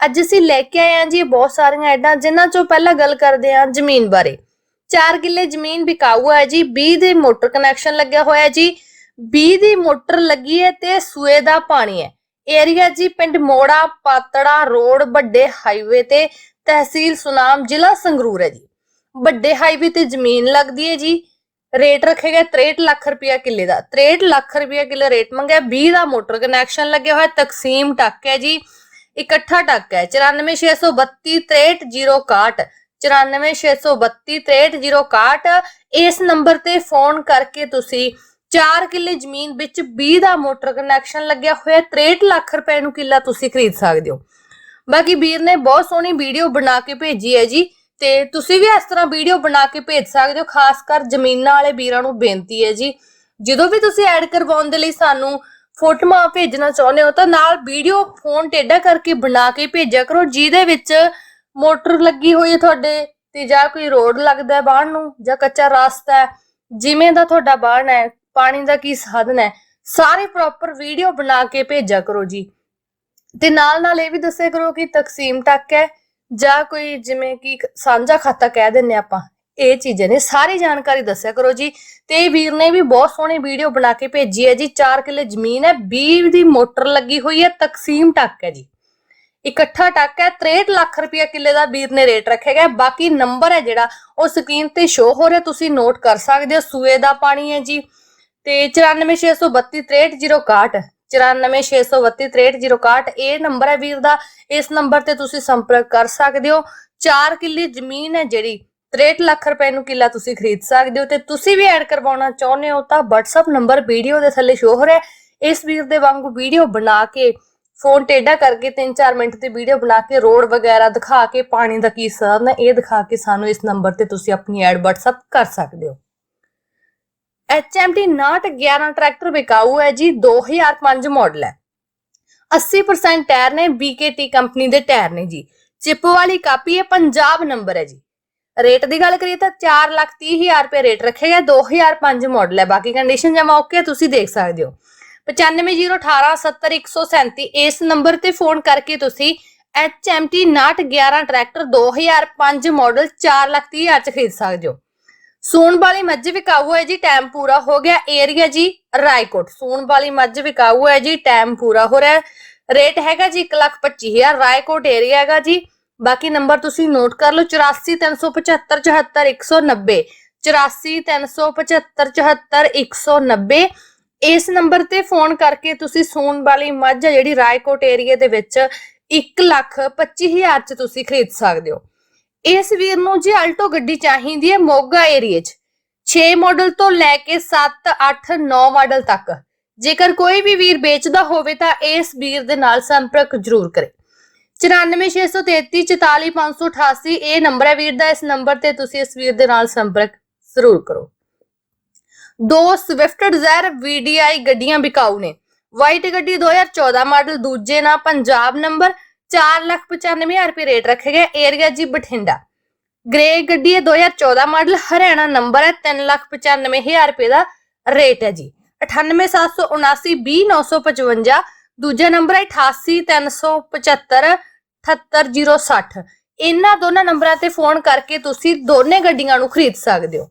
ਅੱਜ ਅਸੀਂ ਲੈ ਕੇ ਆਏ ਹਾਂ ਜੀ ਬਹੁਤ ਸਾਰੀਆਂ ਐਡਾਂ, ਜਿਨ੍ਹਾਂ 'ਚੋਂ ਪਹਿਲਾਂ ਗੱਲ ਕਰਦੇ ਹਾਂ ਜ਼ਮੀਨ ਬਾਰੇ। 4 ਕਿੱਲੇ ਜ਼ਮੀਨ ਵਿਕਾਊ ਹੈ ਜੀ 20 ਦੇ ਮੋਟਰ ਕਨੈਕਸ਼ਨ ਲੱਗਿਆ ਹੋਇਆ ਹੈ ਜੀ। 20 ਦੀ ਮੋਟਰ ਲੱਗੀ ਹੈ ਤੇ ਸੂਏ ਦਾ ਪਾਣੀ ਹੈ। ਏਰੀਆ ਜੀ ਪਿੰਡ ਮੋੜਾ, ਪਾਤੜਾ ਰੋਡ, ਵੱਡੇ ਹਾਈਵੇ ਤੇ ਤਹਿਸੀਲ ਸੁਨਾਮ, ਜ਼ਿਲ੍ਹਾ ਸੰਗਰੂਰ ਹੈ ਜੀ। ਵੱਡੇ ਹਾਈਵੇ ਤੇ ਜ਼ਮੀਨ ਲੱਗਦੀ ਹੈ ਜੀ। ਰੇਟ ਰੱਖੇ ਗਏ 63 ਲੱਖ ਰੁਪਇਆ ਕਿੱਲੇ ਦਾ। 63 ਲੱਖ ਰੁਪਇਆ ਕਿੱਲੇ ਰੇਟ ਮੰਗਿਆ। 20 ਦਾ ਮੋਟਰ ਕਨੈਕਸ਼ਨ ਲੱਗਿਆ ਹੋਇਆ, ਤਕਸੀਮ ਟੱਕ ਹੈ ਜੀ। ਇਕੱਠਾ ਟੱਕ ਹੈ। 9462363061 9462363061 ਇਸ ਨੰਬਰ ਤੇ ਫੋਨ ਕਰਕੇ ਤੁਸੀਂ 4 ਕਿੱਲੇ ਜ਼ਮੀਨ ਵਿੱਚ 20 ਦਾ ਮੋਟਰ ਕਨੈਕਸ਼ਨ ਲੱਗਿਆ ਹੋਇਆ 63 ਲੱਖ ਰੁਪਏ ਨੂੰ ਕਿੱਲਾ ਤੁਸੀਂ ਖਰੀਦ ਸਕਦੇ ਹੋ। ਬਾਕੀ ਵੀਰ ਨੇ ਬਹੁਤ ਸੋਹਣੀ ਵੀਡੀਓ ਬਣਾ ਕੇ ਭੇਜੀ ਹੈ ਜੀ, ਤੇ ਤੁਸੀਂ ਵੀ ਇਸ ਤਰ੍ਹਾਂ ਵੀਡੀਓ ਬਣਾ ਕੇ ਭੇਜ ਸਕਦੇ ਹੋ, ਖਾਸ ਕਰ ਜ਼ਮੀਨਾਂ ਵਾਲੇ ਵੀਰਾਂ ਨੂੰ ਬੇਨਤੀ ਹੈ ਜੀ। ਜਦੋਂ ਵੀ ਤੁਸੀਂ ਐਡ ਕਰਵਾਉਣ ਦੇ ਲਈ ਸਾਨੂੰ ਫੋਟੋਆਂ ਭੇਜਣਾ ਚਾਹੁੰਦੇ ਹੋ ਤਾਂ ਨਾਲ ਵੀਡੀਓ ਫੋਨ ਟੇਢਾ ਕਰਕੇ ਬਣਾ ਕੇ ਭੇਜਿਆ ਕਰੋ, ਜਿਹਦੇ ਵਿੱਚ ਮੋਟਰ ਲੱਗੀ ਹੋਈ ਹੈ ਤੁਹਾਡੇ ਤੇ ਜਾਂ ਕੋਈ ਰੋਡ ਲੱਗਦਾ ਬਾਹਰ ਨੂੰ ਜਾਂ ਕੱਚਾ ਰਸਤਾ ਹੈ, ਜਿਵੇਂ ਦਾ ਤੁਹਾਡਾ ਬਾਹਰ ਹੈ, ਪਾਣੀ ਦਾ ਕੀ ਸਾਧਨ ਹੈ, ਸਾਰੇ ਪ੍ਰੋਪਰ ਵੀਡੀਓ ਬਣਾ ਕੇ ਭੇਜਿਆ ਕਰੋ ਜੀ। ਤੇ ਨਾਲ ਨਾਲ ਇਹ ਵੀ ਦੱਸਿਆ ਕਰੋ ਕਿ ਤਕਸੀਮ ਟੱਕ ਹੈ ਜਾਂ ਕੋਈ ਜਿਵੇਂ ਕਿ ਸਾਂਝਾ ਖਾਤਾ ਕਹਿ ਦਿੰਨੇ ਆਪਾਂ ਇਹ ਚੀਜ਼ਾਂ ਨੇ, ਸਾਰੀ ਜਾਣਕਾਰੀ ਦੱਸਿਆ ਕਰੋ ਜੀ। ਤੇ ਵੀਰ ਨੇ ਵੀ ਬਹੁਤ ਸੋਹਣੀ ਵੀਡੀਓ ਬਣਾ ਕੇ ਭੇਜੀ ਹੈ ਜੀ। 4 ਕਿੱਲੇ ਜ਼ਮੀਨ ਹੈ 20 ਦੀ ਮੋਟਰ ਲੱਗੀ ਹੋਈ ਹੈ, ਤਕਸੀਮ ਟੱਕ ਹੈ ਜੀ। ਇਕੱਠਾ ਟੱਕ ਹੈ 63 ਲੱਖ ਰੁਪਇਆ ਕਿੱਲੇ ਦਾ ਵੀਰ ਨੇ ਰੇਟ ਰੱਖਿਆ ਗਿਆ ਬਾਕੀ ਨੰਬਰ ਹੈ ਜਿਹੜਾ, ਉਹ ਸਕਰੀਨ ਤੇ ਸ਼ੋ ਹੋ ਰਿਹਾ, ਤੁਸੀਂ ਨੋਟ ਕਰ ਸਕਦੇ ਹੋ। ਸੂਏ ਦਾ ਪਾਣੀ ਹੈ ਜੀ। ਤੇ 9462363061 9462363061 ਇਹ ਨੰਬਰ ਹੈ ਵੀਰ ਦਾ। ਇਸ ਨੰਬਰ ਤੇ ਤੁਸੀਂ ਸੰਪਰਕ ਕਰ ਸਕਦੇ ਹੋ। 4 ਕਿੱਲੇ ਜ਼ਮੀਨ ਹੈ ਜਿਹੜੀ 63 ਲੱਖ ਰੁਪਏ ਨੂੰ ਕਿੱਲਾ ਤੁਸੀਂ ਖਰੀਦ ਸਕਦੇ ਹੋ ਤੇ ਤੁਸੀਂ ਵੀ ਐਡ ਕਰਵਾਉਣਾ ਚਾਹੁੰਦੇ ਹੋ ਤਾਂ WhatsApp ਨੰਬਰ ਵੀਡੀਓ ਦੇ ਥੱਲੇ ਸ਼ੋ ਹੋ ਰਿਹਾ ਇਸ ਵੀਰ ਦੇ ਵਾਂਗੂ ਵੀਡੀਓ ਬਣਾ ਕੇ ਫੋਨ ਟੇਢਾ ਕਰਕੇ 3-4 ਮਿੰਟ ਦੀ ਵੀਡੀਓ ਬਣਾ ਕੇ, ਰੋਡ ਵਗੈਰਾ ਦਿਖਾ ਕੇ, ਪਾਣੀ ਦਾ ਕੀ ਸਾਧਨ ਹੈ ਇਹ ਦਿਖਾ ਕੇ ਸਾਨੂੰ ਇਸ ਨੰਬਰ ਤੇ ਤੁਸੀਂ ਆਪਣੀ ਐਡ WhatsApp ਕਰ ਸਕਦੇ ਹੋ। HMT 911 ਟਰੈਕਟਰ ਵਿਕਾਊ ਹੈ ਜੀ 2005 ਮਾਡਲ ਹੈ। 80% ਟਾਇਰ ਨੇ BKT ਕੰਪਨੀ ਦੇ ਟਾਇਰ ਨੇ ਜੀ। ਚਿਪ ਵਾਲੀ ਕਾਪੀ ਹੈ, ਪੰਜਾਬ ਨੰਬਰ ਹੈ ਜੀ। ਰੇਟ ਦੀ ਗੱਲ ਕਰੀਏ ਤਾਂ 4 ਲੱਖ 30 ਹਜ਼ਾਰ ਰੁਪਏ ਰੇਟ ਰੱਖਿਆ ਗਿਆ 2005 ਮਾਡਲ ਹੈ ਬਾਕੀ ਕੰਡੀਸ਼ਨ ਜਮਾ ਓਕੇ ਤੁਸੀਂ ਦੇਖ ਸਕਦੇ ਹੋ। 9501870137 ਇਸ ਨੰਬਰ ਤੇ ਫੋਨ ਕਰਕੇ ਤੁਸੀਂ HMT 911 ਟਰੈਕਟਰ 2005 ਮਾਡਲ 4 ਲੱਖ 30 ਹਜ਼ਾਰ ਚ ਖਰੀਦ ਸਕਦੇ ਹੋ। ਸੂਣ ਵਾਲੀ ਮੱਝ ਵਿਕਾਊ ਹੈ ਜੀ ਟਾਈਮ ਪੂਰਾ ਹੋ ਗਿਆ। ਏਰੀਆ ਜੀ ਰਾਏਕੋਟ। ਸੂਣ ਵਾਲੀ ਮੱਝ ਵਿਕਾਊ ਹੈ ਜੀ ਟਾਈਮ ਪੂਰਾ ਹੋ ਰਿਹਾ ਰੇਟ ਹੈਗਾ ਜੀ 125000 ਰਾਏਕੋਟ ਏਰੀਆ ਹੈਗਾ ਜੀ ਬਾਕੀ ਨੰਬਰ ਤੁਸੀਂ ਨੋਟ ਕਰ ਲਓ 8437574190 8437574190 ਇਸ ਨੰਬਰ ਤੇ ਫੋਨ ਕਰਕੇ ਤੁਸੀਂ ਸੂਣ ਵਾਲੀ ਮੱਝ ਆ ਜਿਹੜੀ ਰਾਏਕੋਟ ਏਰੀਆ ਦੇ ਵਿੱਚ 125000 ਚ ਤੁਸੀਂ ਖਰੀਦ ਸਕਦੇ ਹੋ। ਇਸ ਵੀਰ ਨੂੰ ਜੇ ਅਲਟੋ ਗੱਡੀ ਚਾਹੀਦੀ ਹੈ ਮੋਗਾ ਏਰੀਆ 'ਚ 6 ਮਾਡਲ ਤੋਂ ਲੈ ਕੇ 7 8 9 ਮਾਡਲ ਤੱਕ। ਜੇਕਰ ਕੋਈ ਵੀ ਵੀਰ ਵੇਚਦਾ ਹੋਵੇ ਤਾਂ ਇਸ ਵੀਰ ਦੇ ਨਾਲ ਸੰਪਰਕ ਜ਼ਰੂਰ ਕਰੇ। 9463344588 ਇਹ ਨੰਬਰ ਹੈ ਵੀਰ ਦਾ, ਇਸ ਨੰਬਰ ਤੇ ਤੁਸੀਂ ਇਸ ਵੀਰ ਦੇ ਨਾਲ ਸੰਪਰਕ ਜ਼ਰੂਰ ਕਰੋ। ਦੋ ਸਵਿਫਟ ਡਿਜ਼ਾਇਰ VDI ਗੱਡੀਆਂ ਵਿਕਾਊ ਨੇ। ਵਾਈਟ ਗੱਡੀ 2014 ਮਾਡਲ, ਦੂਜੇ ਨਾਲ ਪੰਜਾਬ ਨੰਬਰ 495000 ਰੁਪਏ ਰੇਟ ਰੱਖੇ ਗਏ, ਏਰੀਆ ਜੀ ਬਠਿੰਡਾ। ਗ੍ਰੇ ਗੱਡੀ ਹੈ 2014 ਮਾਡਲ, ਹਰਿਆਣਾ ਨੰਬਰ ਹੈ 395000 ਰੁਪਏ ਦਾ ਰੇਟ ਹੈ ਜੀ। 9877920955 ਦੂਜਾ ਨੰਬਰ ਹੈ 88375 78060 ਇਹਨਾਂ ਦੋਨਾਂ ਨੰਬਰਾਂ ਤੇ ਫੋਨ ਕਰਕੇ ਤੁਸੀਂ ਦੋਨੇ ਗੱਡੀਆਂ ਨੂੰ ਖਰੀਦ ਸਕਦੇ ਹੋ।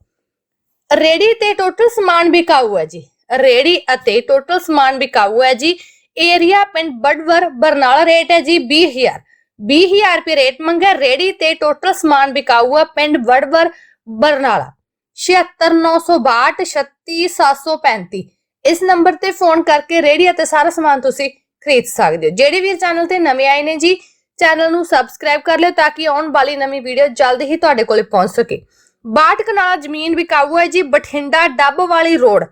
ਰੇੜੀ ਤੇ ਟੋਟਲ ਸਮਾਨ ਵਿਕਾਊ ਹੈ ਜੀ। ਰੇੜੀ ਅਤੇ ਟੋਟਲ ਸਮਾਨ ਵਿਕਾਊ ਹੈ ਜੀ। ਏਰੀਆ ਪਿੰਡ ਬੜਵਰ, ਬਰਨਾਲਾ ਰੇਟ ਹੈ ਜੀ 20000 20000 ਰੁਪਏ ਰੇਟ ਮੰਗਾ ਰੇੜੀ ਤੇ ਟੋਟਲ ਸਮਾਨ ਵਿਕਾਊ ਹੈ ਪਿੰਡ ਬੜਵਰ, ਬਰਨਾਲਾ। 7692 36735 ਇਸ ਨੰਬਰ ਤੇ ਫੋਨ ਕਰਕੇ ਰੇੜੀ ਅਤੇ ਸਾਰਾ ਸਮਾਨ ਤੁਸੀਂ ਖਰੀਦ ਸਕਦੇ ਹੋ। ਜਿਹੜੇ ਵੀ ਚੈਨਲ ਤੇ ਨਵੇਂ ਆਏ ਨੇ ਜੀ ਚੈਨਲ ਨੂੰ ਸਬਸਕ੍ਰਾਈਬ ਕਰ ਲਿਓ ਤਾਂ ਕਿ ਆਉਣ ਵਾਲੀ ਨਵੀਂ ਵੀਡੀਓ ਜਲਦ ਹੀ ਤੁਹਾਡੇ ਕੋਲੇ ਪਹੁੰਚ ਸਕੇ। 62 ਕਨਾਲ ਜ਼ਮੀਨ ਵਿਕਾਊ ਹੈ ਜੀ ਬਠਿੰਡਾ ਡੱਬ ਵਾਲੀ ਰੋਡ।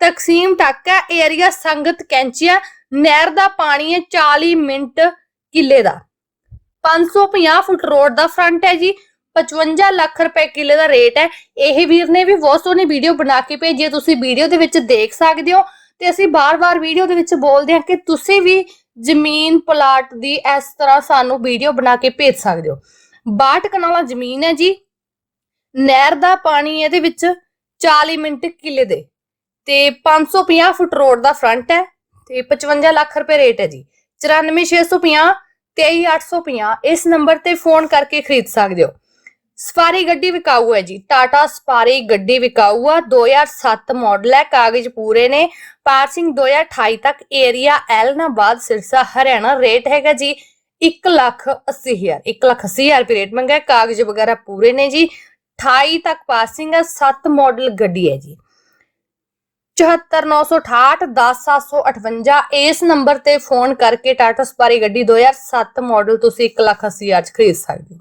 ਤਕਸੀਮ ਟਾਕਾ ਏਰੀਆ ਸੰਗਤ ਕੈਂਚੀਆ ਨਹਿਰ ਦਾ ਪਾਣੀ ਹੈ 40 ਮਿੰਟ ਕਿੱਲੇ ਦਾ। 550 ਫੁੱਟ ਰੋਡ ਦਾ ਫਰੰਟ ਹੈ ਜੀ 55 ਲੱਖ ਰੁਪਏ ਕਿੱਲੇ ਦਾ ਰੇਟ ਹੈ। ਇਹ ਵੀਰ ਨੇ ਵੀ ਬਹੁਤ ਸੋਹਣੀ ਵੀਡੀਓ ਬਣਾ ਕੇ ਭੇਜੀ ਤੁਸੀਂ ਵੀਡੀਓ ਦੇ ਵਿੱਚ ਦੇਖ ਸਕਦੇ ਹੋ। ਤੇ ਅਸੀਂ ਬਾਰ-ਬਾਰ ਵੀਡੀਓ ਦੇ ਵਿੱਚ ਬੋਲਦੇ ਹਾਂ ਕਿ ਤੁਸੀਂ ਵੀ ਜ਼ਮੀਨ ਪਲਾਟ ਦੀ ਇਸ ਤਰ੍ਹਾਂ ਸਾਨੂੰ ਵੀਡੀਓ ਬਣਾ ਕੇ ਭੇਜ ਸਕਦੇ ਹੋ। 62 ਕਨਾਲਾ ਜ਼ਮੀਨ ਹੈ ਜੀ। ਨਹਿਰ ਦਾ ਪਾਣੀ ਇਹਦੇ ਵਿੱਚ 40 ਮਿੰਟ ਕਿਲੇ ਦੇ। ਤੇ 550 ਫੁੱਟ ਰੋਡ ਦਾ ਫਰੰਟ ਹੈ ਤੇ 55 ਲੱਖ ਰੁਪਏ ਰੇਟ ਹੈ ਜੀ। 94650 23850 ਇਸ ਨੰਬਰ ਤੇ ਫੋਨ ਕਰਕੇ ਖਰੀਦ ਸਕਦੇ ਹੋ। ਸਫਾਰੀ ਗੱਡੀ ਵਿਕਾਊ ਹੈ ਜੀ। ਟਾਟਾ ਸਫਾਰੀ ਗੱਡੀ ਵਿਕਾਊ ਆ। 2007 ਮਾਡਲ ਹੈ। ਕਾਗਜ਼ ਪੂਰੇ ਨੇ। ਪਾਰਸਿੰਗ 2028 ਤੱਕ area Ellenabad, Sirsa, Haryana rate ਹੈਗਾ ਜੀ 1 ਲੱਖ 80 ਹਜ਼ਾਰ। 1 ਲੱਖ 80 ਹਜ਼ਾਰ ਰੁਪਏ ਰੇਟ ਮੰਗਿਆ। ਕਾਗਜ਼ ਵਗੈਰਾ ਪੂਰੇ ਨੇ ਜੀ। 28 ਤੱਕ ਪਾਸਿੰਗ ਹੈ 7 ਮਾਡਲ ਗੱਡੀ ਹੈ ਜੀ। 74968 10758 ਇਸ ਨੰਬਰ ਤੇ ਫੋਨ ਕਰਕੇ ਟਾਟਾ ਸਪਾਰੀ ਗੱਡੀ 2007 ਮਾਡਲ ਤੁਸੀਂ 1 ਲੱਖ 80 ਹਜ਼ਾਰ ਚ ਖਰੀਦ ਸਕਦੇ ਹੋ।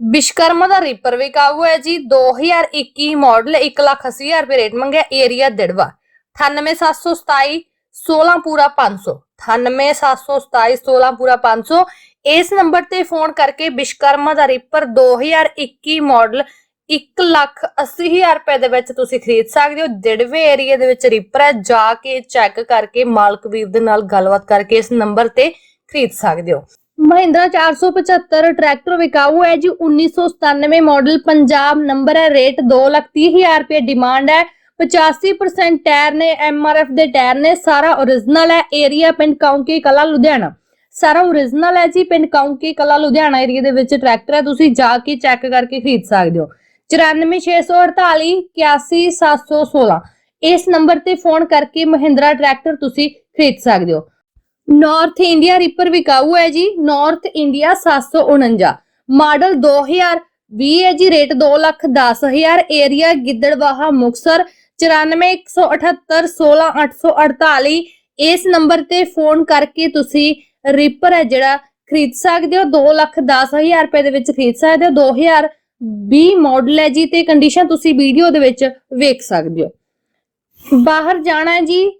ਵਿਸ਼ਕਰਮਾ ਦਾ ਰੀਪਰ ਕਾਬੂ ਹੈ ਜੀ। 2021 ਮਾਡਲ 1 ਲੱਖ 80 ਹਜ਼ਾਰ ਰੁਪਏ ਰੇਟ ਮੰਗਿਆ ਏਰੀਆ ਦਿੜਵਾ 98727 16 ਪੂਰਾ 500 98727 16 ਪੂਰਾ 500 ਇਸ ਨੰਬਰ ਤੇ ਫੋਨ ਕਰਕੇ ਵਿਸ਼ਕਰਮਾ ਦਾ ਰੀਪਰ 2021 ਮਾਡਲ 1 ਲੱਖ 80 ਹਜ਼ਾਰ ਰੁਪਏ ਦੇ ਵਿੱਚ ਤੁਸੀਂ ਖਰੀਦ ਸਕਦੇ ਹੋ। ਦਿੜਵੇ ਏਰੀਆ ਦੇ ਵਿੱਚ ਰੀਪਰ ਹੈ। ਜਾ ਕੇ ਚੈੱਕ ਕਰਕੇ ਮਾਲਕ ਵੀਰ ਦੇ ਨਾਲ ਗੱਲਬਾਤ ਕਰਕੇ ਇਸ ਨੰਬਰ ਤੇ ਖਰੀਦ ਸਕਦੇ ਹੋ। ਮਹਿੰਦਰਾ 475 ਟਰੈਕਟਰ ਵਿਕਾਊ ਹੈ ਜੀ। 1997 ਮਾਡਲ ਪੰਜਾਬ ਨੰਬਰ ਹੈ। ਰੇਟ 230000 ਰੁਪਏ ਡਿਮਾਂਡ ਹੈ। 85% ਟਾਇਰ ਨੇ ਐਮਆਰਐਫ ਦੇ ਟਾਇਰ ਨੇ। ਸਾਰਾ origignal ਹੈ ਏਰੀਆ ਪਿੰਡ ਕੌਂਕੀ ਕਲਾ, ਲੁਧਿਆਣਾ। ਸਾਰਾ origignal ਹੈ ਜੀ ਪਿੰਡ ਕੌਂਕੀ ਕਲਾ, ਲੁਧਿਆਣਾ ਏਰੀਆ ਦੇ ਵਿੱਚ ਟਰੈਕਟਰ ਹੈ। ਤੁਸੀਂ ਜਾ ਕੇ ਚੈੱਕ ਕਰਕੇ ਖਰੀਦ ਸਕਦੇ ਹੋ। 94648 81716 ਇਸ ਨੰਬਰ ਤੇ ਫੋਨ ਕਰਕੇ ਮਹਿੰਦਰਾ ਟਰੈਕਟਰ ਤੁਸੀਂ ਖਰੀਦ ਸਕਦੇ ਹੋ। ਨਾਰਥ ਇੰਡੀਆ ਰੀਪਰ ਵਿਕਾਊ ਹੈ ਜੀ। ਨਾਰਥ ਇੰਡੀਆ 749 ਮਾਡਲ 2020 ਹੈ ਜੀ। ਰੇਟ 2 ਲੱਖ 10 ਹਜ਼ਾਰ। ਏਰੀਆ ਗਿੱਦੜਵਾਹਾ ਮੁਕਸਰ 9417168848 ਇਸ ਨੰਬਰ ਤੇ ਫੋਨ ਕਰਕੇ ਤੁਸੀਂ ਰੀਪਰ ਹੈ ਜਿਹੜਾ ਖਰੀਦ ਸਕਦੇ ਹੋ। 2 ਲੱਖ 10 ਹਜ਼ਾਰ ਰੁਪਏ ਦੇ ਵਿੱਚ ਖਰੀਦ ਸਕਦੇ ਹੋ। 2020 ਮਾਡਲ ਹੈ ਜੀ ਤੇ ਕੰਡੀਸ਼ਨ ਤੁਸੀਂ ਵੀਡੀਓ ਦੇ ਵਿੱਚ ਵੇਖ ਸਕਦੇ ਹੋ। ਬਾਹਰ ਜਾਣਾ ਹੈ ਜੀ।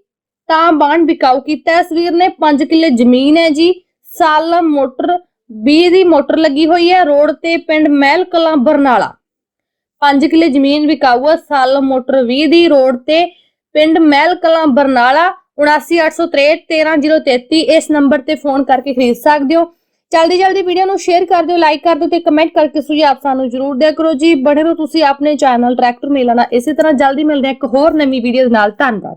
ਤਾਂ ਬਾਣ ਵਿਕਾਊ ਕੀਤਾ। ਹੈ। ਇਸ ਵੀਰ ਨੇ 5 ਕਿੱਲੇ ਜ਼ਮੀਨ ਹੈ ਜੀ। ਸਾਲ ਮੋਟਰ 20 ਦੀ ਮੋਟਰ ਲੱਗੀ ਹੋਈ ਹੈ ਰੋਡ ਤੇ ਪਿੰਡ ਮਹਿਲ ਕਲਾਂ ਬਰਨਾਲਾ। 5 ਕਿੱਲੇ ਜ਼ਮੀਨ ਵਿਕਾਊ ਹੈ ਸਾਲ ਮੋਟਰ 20 ਦੀ ਰੋਡ ਤੇ ਪਿੰਡ ਮਹਿਲ ਕਲਾਂ ਬਰਨਾਲਾ 79863 13033 ਇਸ ਨੰਬਰ ਤੇ ਫੋਨ ਕਰਕੇ ਖਰੀਦ ਸਕਦੇ ਹੋ। ਜਲਦੀ ਜਲਦੀ ਵੀਡੀਓ ਨੂੰ ਸ਼ੇਅਰ ਕਰ ਦਿਓ, ਲਾਈਕ ਕਰ ਦਿਓ ਤੇ ਕਮੈਂਟ ਕਰਕੇ ਸੁਝਾਅ ਸਾਨੂੰ ਜਰੂਰ ਦਿਆ ਕਰੋ ਜੀ। ਬੜੇ ਰਹੋ ਤੁਸੀਂ ਆਪਣੇ ਚੈਨਲ ਟਰੈਕਟਰ ਮੇਲਾ ਨਾਲ। ਇਸੇ ਤਰ੍ਹਾਂ ਜਲਦੀ ਮਿਲਦੇ ਹਾਂ ਇੱਕ ਹੋਰ ਨਵੀਂ ਵੀਡੀਓ ਦੇ ਨਾਲ। ਧੰਨਵਾਦ।